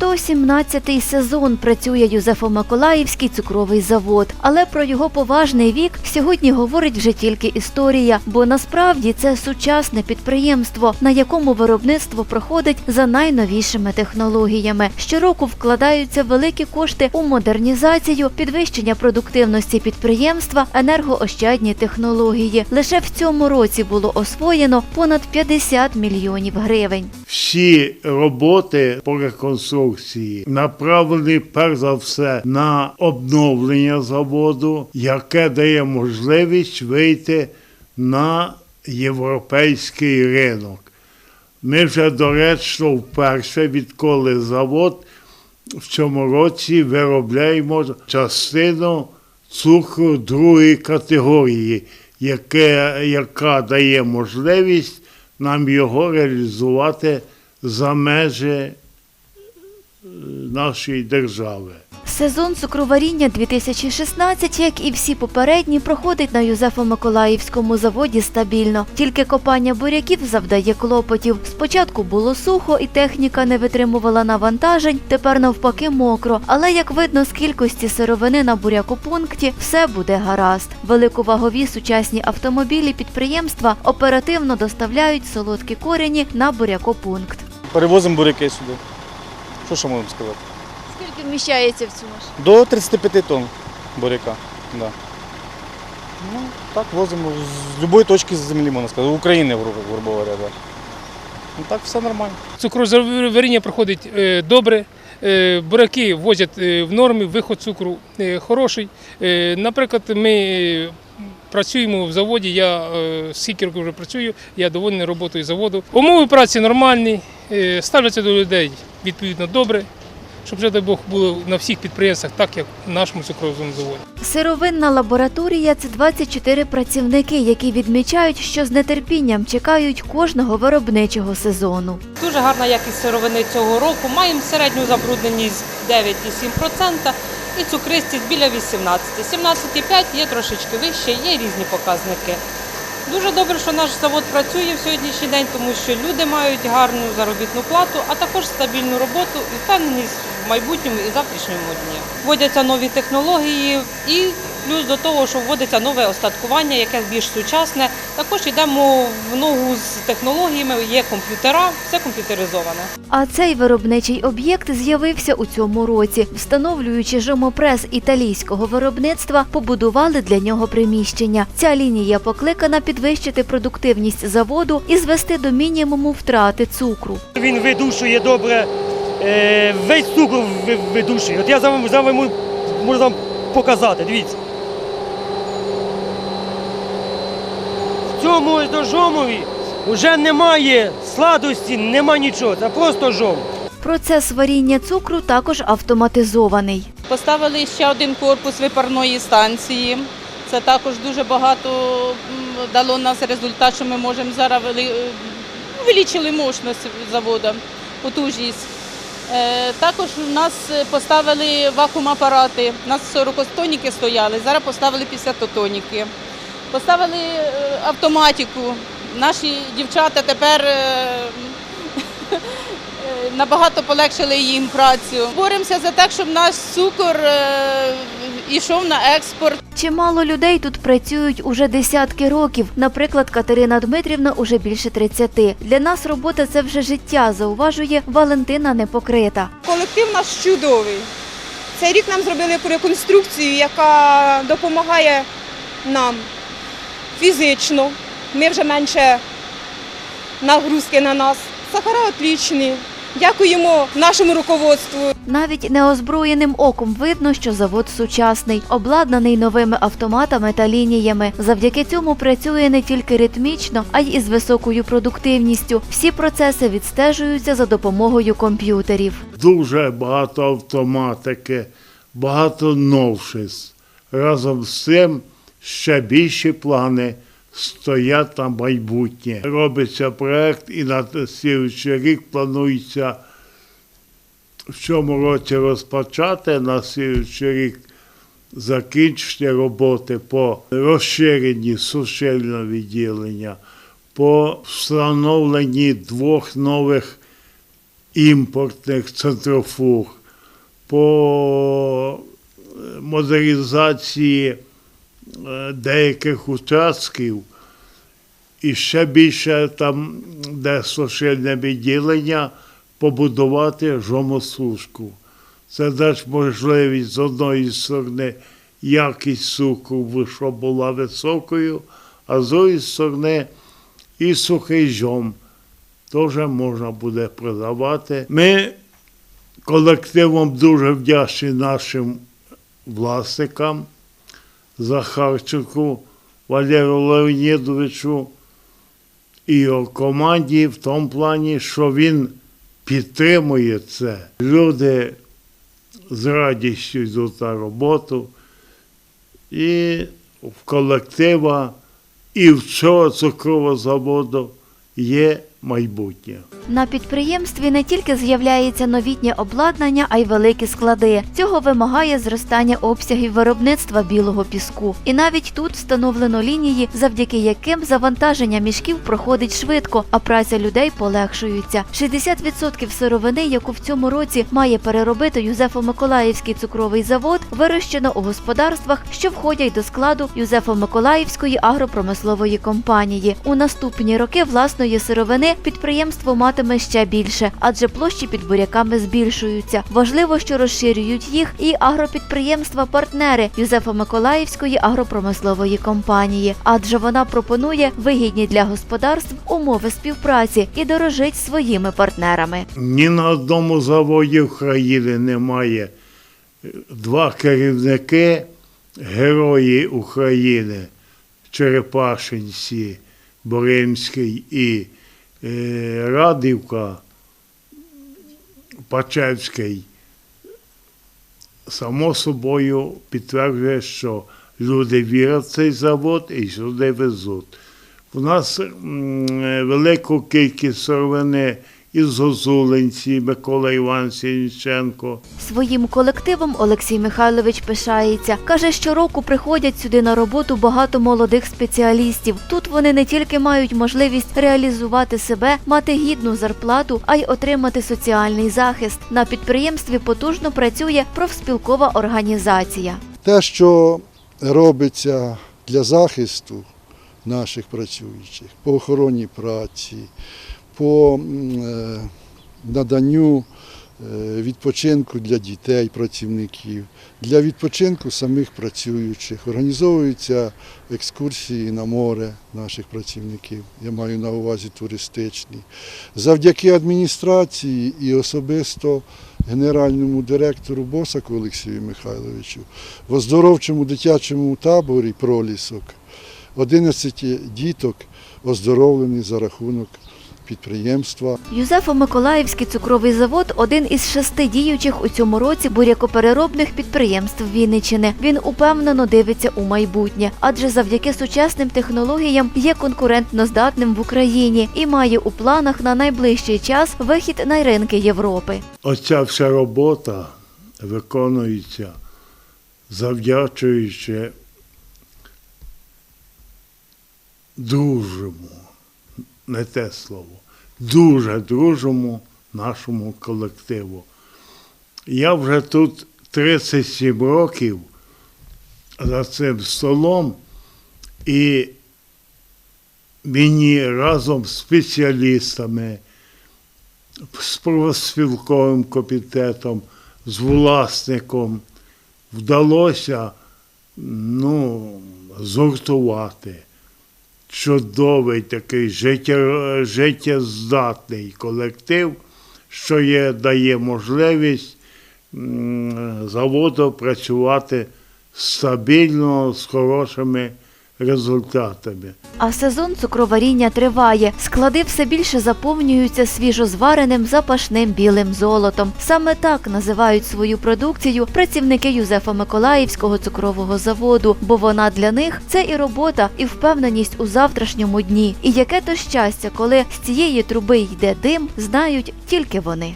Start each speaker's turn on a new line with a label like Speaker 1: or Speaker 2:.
Speaker 1: 117-й сезон працює Юзефо-Миколаївський цукровий завод, але про його поважний вік сьогодні говорить вже тільки історія, бо насправді це сучасне підприємство, на якому виробництво проходить за найновішими технологіями. Щороку вкладаються великі кошти у модернізацію, підвищення продуктивності підприємства, енергоощадні технології. Лише в цьому році було освоєно понад 50 мільйонів гривень.
Speaker 2: Всі роботи по реконструкції направлені перш за все на обновлення заводу, яке дає можливість вийти на європейський ринок. Ми вже доречно вперше, відколи завод в цьому році виробляємо частину цукру другої категорії, яке, яка дає можливість нам його реалізувати за межі нашої держави.
Speaker 1: Сезон цукроваріння 2016, як і всі попередні, проходить на Юзефо-Миколаївському заводі стабільно. Тільки копання буряків завдає клопотів. Спочатку було сухо і техніка не витримувала навантажень, тепер навпаки мокро. Але як видно з кількості сировини на бурякопункті, все буде гаразд. Великовагові сучасні автомобілі підприємства оперативно доставляють солодкі корені на бурякопункт.
Speaker 3: Перевозимо буряки сюди. Що ще можемо сказати?
Speaker 1: Скільки вміщається в цю машину?
Speaker 3: До 35 тонн буряка. Да. Ну, так возимо з будь-якої точки землі, можна сказати, України, грубо грубо говоря. Да. Ну, так все нормально.
Speaker 4: Цукроваріння проходить е, добре. е, Буряки возять е, в нормі, виход цукру е, хороший. Е, Наприклад, ми е, працюємо в заводі, я е, скільки років вже працюю, я довольний роботою заводу. Умови праці нормальні, е, ставляться до людей відповідно добре, щоб вже дай Бог було на всіх підприємствах, так як в нашому цукровому заводі.
Speaker 1: Сировинна лабораторія це 24 працівники, які відмічають, що з нетерпінням чекають кожного виробничого сезону.
Speaker 5: Дуже гарна якість сировини цього року. Маємо середню забрудненість 9,7% і цукристість біля 18. 17,5 є трошечки вище, є різні показники. Дуже добре, що наш завод працює в сьогоднішній день, тому що люди мають гарну заробітну плату, а також стабільну роботу і впевненість в майбутньому і завтрашньому дні. Вводяться нові технології і плюс до того, що вводиться нове остаткування, яке більш сучасне. Також йдемо в ногу з технологіями, є комп'ютера, все комп'ютеризоване.
Speaker 1: А цей виробничий об'єкт з'явився у цьому році. Встановлюючи жомопрес італійського виробництва, побудували для нього приміщення. Ця лінія покликана підвищити продуктивність заводу і звести до мінімуму втрати цукру.
Speaker 6: Він видушує добре, е, весь цукор видушує. От я за за вами можу вам показати, дивіться. Цьому ось дожомові вже немає сладості, немає нічого, це просто жом.
Speaker 1: Процес варіння цукру також автоматизований.
Speaker 5: Поставили ще один корпус випарної станції. Це також дуже багато дало нас результат, що ми можемо зараз вели- е, увеличили мощність заводу, потужність. Е, Також у нас поставили вакуум-апарати. У нас 40-тоніки стояли, зараз поставили 50-тоніки. Поставили е, автоматику. Наші дівчата тепер е, е, набагато полегшили їм працю. Боремося за те, щоб наш цукор йшов на експорт.
Speaker 1: Чимало людей тут працюють уже десятки років. Наприклад, Катерина Дмитрівна уже більше 30. Для нас робота це вже життя, зауважує Валентина Непокрита.
Speaker 7: Колектив наш чудовий. Цей рік нам зробили реконструкцію, яка допомагає нам фізично. Ми вже менше нагрузки на нас. Сахара отлічні. Дякуємо нашому руководству.
Speaker 1: Навіть неозброєним оком видно, що завод сучасний, обладнаний новими автоматами та лініями. Завдяки цьому працює не тільки ритмічно, а й із високою продуктивністю. Всі процеси відстежуються за допомогою комп'ютерів.
Speaker 2: Дуже багато автоматики, багато новшеств. Разом з цим ще більші плани стоять на майбутнє. Робиться проект і на слідуючий рік планується в цьому році розпочати, на слідуючий рік закінчити роботи по розширенні сушильного відділення, по встановленні двох нових імпортних центрофуг, по е, модернізації деяких участків і ще більше там, де сушильне відділення, побудувати жомосушку. Це дасть можливість з одної сторони якість цукру, щоб була високою, а з іншої сторони і сухий жом теж можна буде продавати. Ми колективом дуже вдячні нашим власникам, Захарчику, Валерію Леонідовичу і його команді в тому плані, що він підтримує це. Люди з радістю йдуть на роботу, і в колектива, і в цього цукрового заводу є майбутнє.
Speaker 1: На підприємстві не тільки з'являється новітнє обладнання, а й великі склади. Цього вимагає зростання обсягів виробництва білого піску. І навіть тут встановлено лінії, завдяки яким завантаження мішків проходить швидко, а праця людей полегшується. 60% сировини, яку в цьому році має переробити Юзефо-Миколаївський цукровий завод, вирощено у господарствах, що входять до складу Юзефо-Миколаївської агропромислової компанії. У наступні роки власної сировини підприємство матиме ще більше, адже площі під буряками збільшуються. Важливо, що розширюють їх і агропідприємства-партнери Юзефо-Миколаївської агропромислової компанії, адже вона пропонує вигідні для господарств умови співпраці і дорожить своїми партнерами.
Speaker 2: Ні на одному заводі України немає два керівники, герої України, Черепашинці, Боримський і Радівка, Пачевський. Само собою підтверджує, що люди вірять в цей завод і сюди везуть. У нас е, велику кількість сировини із Зозулинці, Микола Іван Сінченко.
Speaker 1: Своїм колективом Олексій Михайлович пишається. Каже, щороку приходять сюди на роботу багато молодих спеціалістів. Тут вони не тільки мають можливість реалізувати себе, мати гідну зарплату, а й отримати соціальний захист. На підприємстві потужно працює профспілкова організація.
Speaker 8: те, що робиться для захисту наших працюючих по охороні праці, по е, наданню е, відпочинку для дітей, працівників, для відпочинку самих працюючих. Організовуються екскурсії на море наших працівників. Я маю на увазі туристичні. Завдяки адміністрації і особисто генеральному директору Босаку Олексію Михайловичу в оздоровчому дитячому таборі пролісок 11 діток оздоровлені за рахунок підприємства.
Speaker 1: Юзефо-Миколаївський цукровий завод один із шести діючих у цьому році бурякопереробних підприємств Вінничини. Він упевнено дивиться у майбутнє, адже завдяки сучасним технологіям є конкурентно здатним в Україні і має у планах на найближчий час вихід на ринки Європи.
Speaker 2: Оця вся робота виконується завдячуючи дружому, не те слово, дуже дружому нашому колективу. Я вже тут 37 років за цим столом, і мені разом з спеціалістами, з профспілковим комітетом, з власником вдалося ну, згуртувати чудовий такий життя, життєздатний колектив, що є, дає можливість заводу працювати стабільно з хорошими результатами.
Speaker 1: А сезон цукроваріння триває. Склади все більше заповнюються свіжозвареним запашним білим золотом. Саме так називають свою продукцію працівники Юзефа Миколаївського цукрового заводу, бо вона для них це і робота, і впевненість у завтрашньому дні. І яке то щастя, коли з цієї труби йде дим, знають тільки вони.